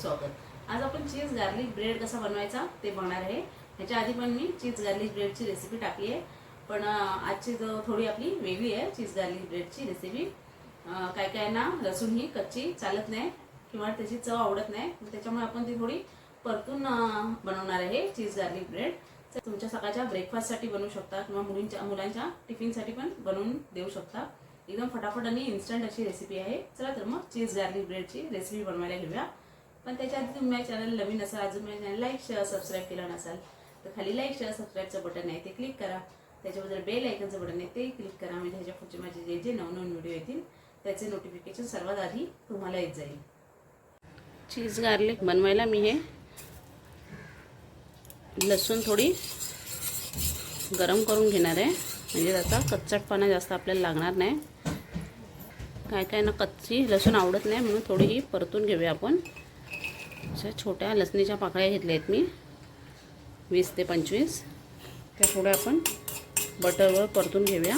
स्वागत. आज आपण चीज गार्लिक ब्रेड कसा बनवायचा ते बघणार आहे. ह्याच्या आधी पण मी चीज गार्लिक ब्रेडची रेसिपी टाकली आहे. पण आजची जो थोडी आपली वेगळी आहे चीज गार्लिक ब्रेडची रेसिपी काय काय ना लसूण ही कच्ची चालत नाही किंवा त्याची चव आवडत नाही. त्याच्यामुळे आपण ती थोडी परतून बनवणार आहे चीज गार्लिक ब्रेड तर तुमच्या सकाळच्या ब्रेकफास्टसाठी बनवू शकता किंवा मुलींच्या मुलांच्या टिफिनसाठी पण बनवून देऊ शकता. एकदम फटाफट आणि इन्स्टंट अशी रेसिपी आहे. चला तर मग चीज गार्लिक ब्रेडची रेसिपी बनवायला घेऊया. पण त्याच्या आधी तुम्ही माझ्या चॅनल नवीन असाल अजून माझ्या चॅनल लाईक शेअर सबस्क्राईब केला नसाल तर खाली लाईक शेअर सबस्क्राईबचं बटन आहे ते क्लिक करा. त्याच्याबद्दल बेल आयकनचं बटन आहे ते क्लिक करा. म्हणजे ह्याच्या पुढचे माझे जे जे नवनवीन व्हिडिओ येतील त्याचे नोटिफिकेशन सर्वात आधी तुम्हाला येत जाईल. चीज गार्लिक बनवायला मी हे लसूण थोडी गरम करून घेणार आहे. म्हणजे त्याचा कच्चटपणा जास्त आपल्याला लागणार नाही. काय काय ना कच्ची लसूण आवडत नाही म्हणून थोडी ही परतून घेऊया आपण. अशा छोट्या लसणीच्या पाकळ्या घेतल्या आहेत मी. वीस ते पंचवीस. त्या थोड्या आपण बटरवर परतून घेऊया.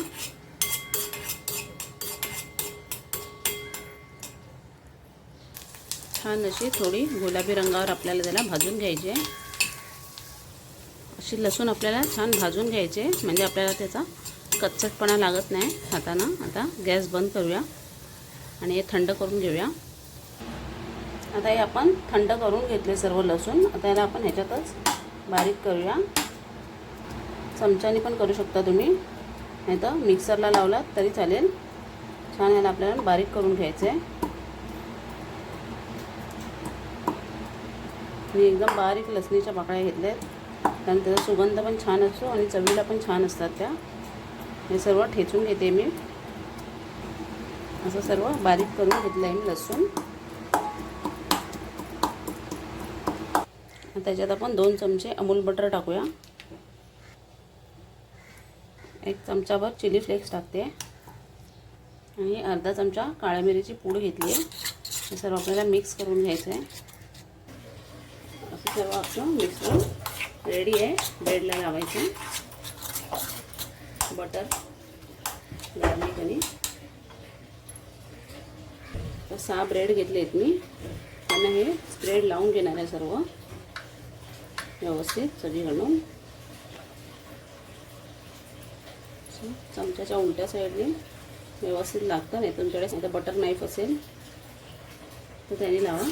छान अशी थोडी गुलाबी रंगावर आपल्याला त्याला भाजून घ्यायची आहे. अशी लसूण आपल्याला छान भाजून घ्यायचे म्हणजे आपल्याला त्याचा कच्चटपणा लागत नाही हाताना आता गॅस बंद करूया आणि हे थंड करून घेऊया. आता हे आपण थंड करून घेतले सर्व लसूण. आता याला आपण ह्याच्यातच बारीक करूया. चमच्याने पण करू शकता तुम्ही. नाही तर मिक्सरला लावलात तरी चालेल. छान याला आपल्याला बारीक करून घ्यायचं. आहे मी एकदम बारीक लसणीच्या पाकळ्या घेतल्या आहेत कारण त्याचा सुगंध पण छान असतो आणि चवीला पण छान असतात त्या. हे सर्व ठेचून घेते मी. असं सर्व बारीक करून घेतलं आहे मी लसूण. त्याच्यात आपण दोन चमचे अमूल बटर टाकूया. एक चमचाभर चिली फ्लेक्स टाकते. आणि अर्धा चमचा काळ्या मिरीची पूड घेतली आहे. हे सर्व आपल्याला मिक्स करून घ्यायचं आहे असं सर्व आपलं मिक्स करून रेडी आहे. ब्रेडला लावायचं. बटर. गार्लिक आणि तर सहा ब्रेड घेतले आहेत मी. त्यांना हे स्प्रेड लावून घेणार आहे सर्व. व्यवस्थित सगळीकडून चमच्याच्या उलट्या साईडने व्यवस्थित लागतं नाही तुमच्याकडे नाही बटर नाईफ असेल तर त्याने लावा.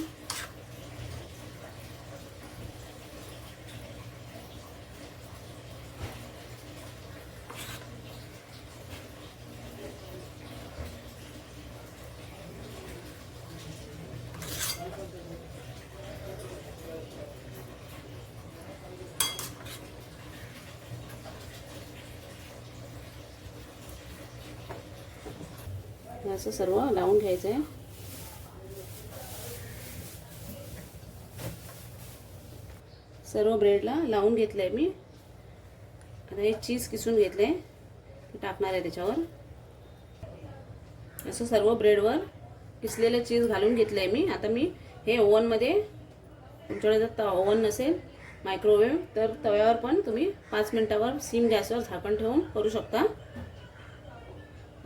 असं सर्व लावून घ्यायचं आहे सर्व ब्रेडला लावून घेतलं आहे मी. आता हे चीज किसून घेतलं आहे टाकणार आहे त्याच्यावर. असं सर्व ब्रेडवर किसलेलं चीज घालून घेतलं आहे मी. आता मी हे ओव्हनमध्ये तुमच्याकडे जर त ओव्हन नसेल मायक्रोवेव्ह तर तव्यावर पण तुम्ही पाच मिनटावर सिम गॅसवर झाकण ठेवून करू शकता.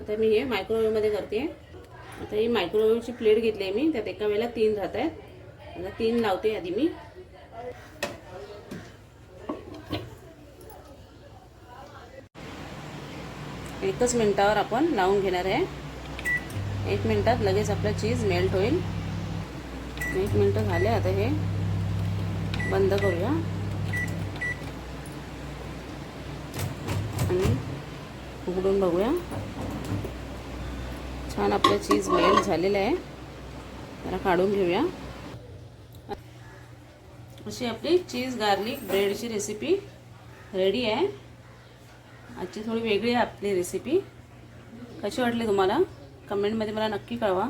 आता मी हे मायक्रोवेव्हमध्ये करते. आता ही मायक्रोवेव्हची प्लेट घेतली आहे मी. त्यात एका वेळेला तीन राहत आहेत. आता तीन लावते आधी मी. एकच मिनटावर आपण लावून घेणार आहे. एक मिनटात लगेच आपलं चीज मेल्ट होईल. एक मिनटं झाले आता हे बंद करूया. आणि उघडून बघूया. छान आपलं चीज मेल्ट झालेलं आहे. त्याला काढून घेऊया. अशी आपली चीज गार्लिक ब्रेडची रेसिपी रेडी आहे. आजची थोडी वेगळी आहे आपली रेसिपी कशी वाटली तुम्हाला? कमेंटमध्ये मला नक्की कळवा.